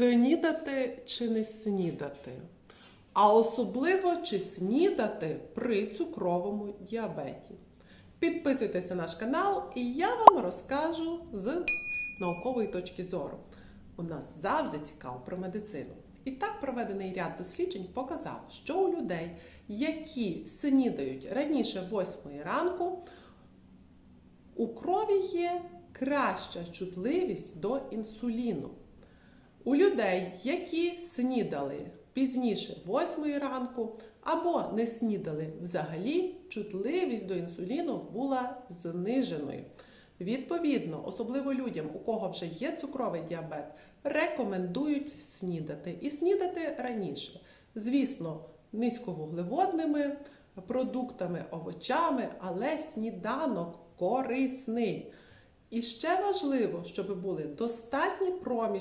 Снідати чи не снідати? А особливо чи снідати при цукровому діабеті. Підписуйтесь на наш канал, і я вам розкажу з наукової точки зору. У нас завжди цікаво про медицину. І так проведений ряд досліджень показав, що у людей, які снідають раніше 8 ранку, у крові є краща чутливість до інсуліну. У людей, які снідали пізніше 8 ранку або не снідали взагалі, чутливість до інсуліну була зниженою. Відповідно, особливо людям, у кого вже є цукровий діабет, рекомендують снідати і снідати раніше. Звісно, низьковуглеводними продуктами, овочами, але сніданок корисний. І ще важливо, щоб були достатні проміжки